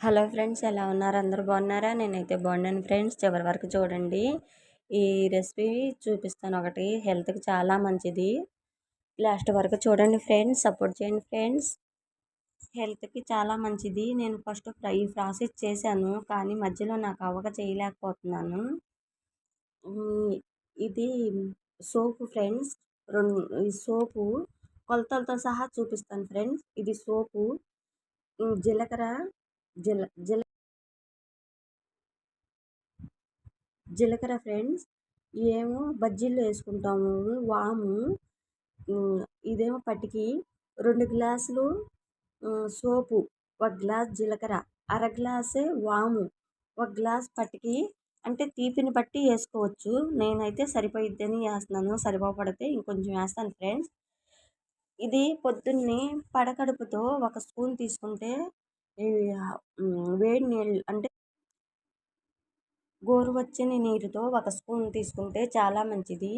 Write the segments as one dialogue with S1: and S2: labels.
S1: Hello friends ఎలా ఉన్నారు? అందరూ బాగున్నారా? నేనైతే బాగున్నాను ఫ్రెండ్స్. చివరి వరకు చూడండి. ఈ రెసిపీ చూపిస్తాను ఒకటి. హెల్త్కి చాలా మంచిది. లాస్ట్ వరకు చూడండి ఫ్రెండ్స్. సపోర్ట్ చేయండి ఫ్రెండ్స్. హెల్త్కి చాలా మంచిది. నేను ఫస్ట్ ఫ్రై ప్రాసెస్ చేశాను. కానీ మధ్యలో నాకు అవ్వక చేయలేకపోతున్నాను. ఇది సోపు ఫ్రెండ్స్. రెండు ఈ సోపు కొలతలతో సహా చూపిస్తాను ఫ్రెండ్స్. ఇది సోపు జీలకర్ర జీల జీల జీలకర్ర ఫ్రెండ్స్ ఏమో బజ్జీలు వేసుకుంటాము వాము ఇదేమో పట్టికి రెండు గ్లాసులు సోపు ఒక గ్లాస్ జీలకర్ర అర గ్లాసే వాము ఒక గ్లాస్ పట్టికి అంటే తీపిని బట్టి వేసుకోవచ్చు. నేనైతే సరిపోయిద్దని వేస్తున్నాను సరిపోపడితే ఇంకొంచెం వేస్తాను ఫ్రెండ్స్. ఇది పొద్దున్నే పడకడుపుతో ఒక స్పూన్ తీసుకుంటే వేడి నీళ్ళు అంటే గోరువెచ్చని నీరుతో ఒక స్పూన్ తీసుకుంటే చాలా మంచిది.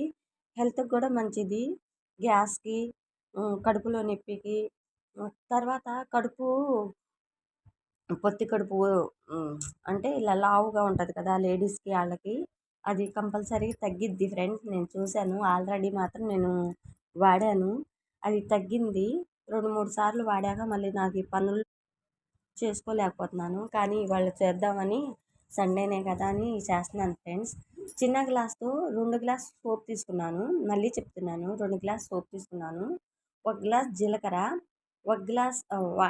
S1: హెల్త్కి కూడా మంచిది. గ్యాస్కి కడుపులో నొప్పికి. తర్వాత కడుపు పొత్తి కడుపు అంటే ఇలా లావుగా ఉంటుంది కదా లేడీస్కి వాళ్ళకి అది కంపల్సరీ తగ్గిద్ది ఫ్రెండ్స్. నేను చూశాను. ఆల్రెడీ మాత్రం నేను వాడాను. అది తగ్గింది. రెండు మూడు సార్లు వాడాక మళ్ళీ నాకు ఈ పనులు చేసుకోలేకపోతున్నాను. కానీ ఇవాళ చేద్దామని సండేనే కదా అని చేస్తున్నాను ఫ్రెండ్స్ చిన్న గ్లాస్తో రెండు గ్లాస్ సోప్ తీసుకున్నాను. మళ్ళీ చెప్తున్నాను రెండు గ్లాస్ సోప్ తీసుకున్నాను. ఒక గ్లాస్ జీలకర్ర ఒక గ్లాస్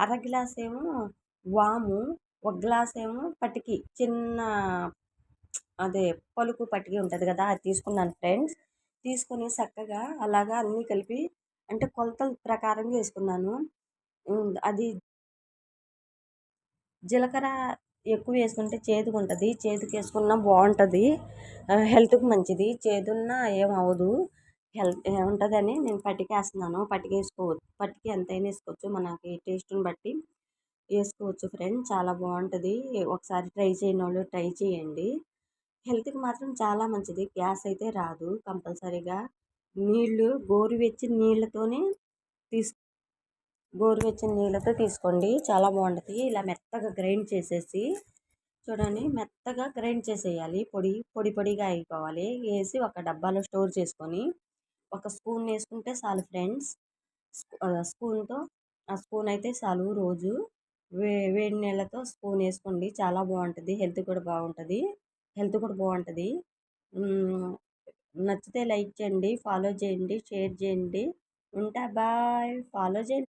S1: అర గ్లాస్ ఏమో వాము ఒక గ్లాస్ ఏమో పటికి చిన్న అదే పలుకు పటికి ఉంటుంది కదా అది తీసుకున్నాను ఫ్రెండ్స్ తీసుకొని చక్కగా అలాగా అన్నీ కలిపి అంటే కొలతల ప్రకారం వేసుకున్నాను. అది జీలకర్ర ఎక్కువ వేసుకుంటే చేదుగా ఉంటుంది చేదుకు వేసుకున్నా బాగుంటుంది హెల్త్కి మంచిది. చేదున్నా ఏం అవ్వదు హెల్త్ ఉంటుందని నేను పట్టికేస్తున్నాను. పట్టిక వేసుకోవచ్చు పట్టిక ఎంతైనా వేసుకోవచ్చు. మనకి టేస్ట్ని బట్టి వేసుకోవచ్చు ఫ్రెండ్ చాలా బాగుంటుంది ఒకసారి ట్రై చేయని వాళ్ళు ట్రై చేయండి. హెల్త్కి మాత్రం చాలా మంచిది. గ్యాస్ అయితే రాదు కంపల్సరీగా. నీళ్ళు గోరువెచ్చి నీళ్ళతోనే తీసు గోరువెచ్చని నీళ్ళతో తీసుకోండి. చాలా బాగుంటుంది. ఇలా మెత్తగా గ్రైండ్ చేసేసి చూడండి మెత్తగా గ్రైండ్ చేసేయాలి. పొడి పొడి పొడిగా అయిపోవాలి. వేసి ఒక డబ్బాలో స్టోర్ చేసుకొని ఒక స్పూన్ వేసుకుంటే చాలు ఫ్రెండ్స్. స్పూన్తో ఆ స్పూన్ అయితే చాలు రోజు. వే వేడి నీళ్ళతో స్పూన్ వేసుకోండి. చాలా బాగుంటుంది. హెల్త్ కూడా బాగుంటుంది. హెల్త్ కూడా బాగుంటుంది. నచ్చితే లైక్ చేయండి ఫాలో చేయండి షేర్ చేయండి. ఉంటా బాయ్. ఫాలో చేయండి.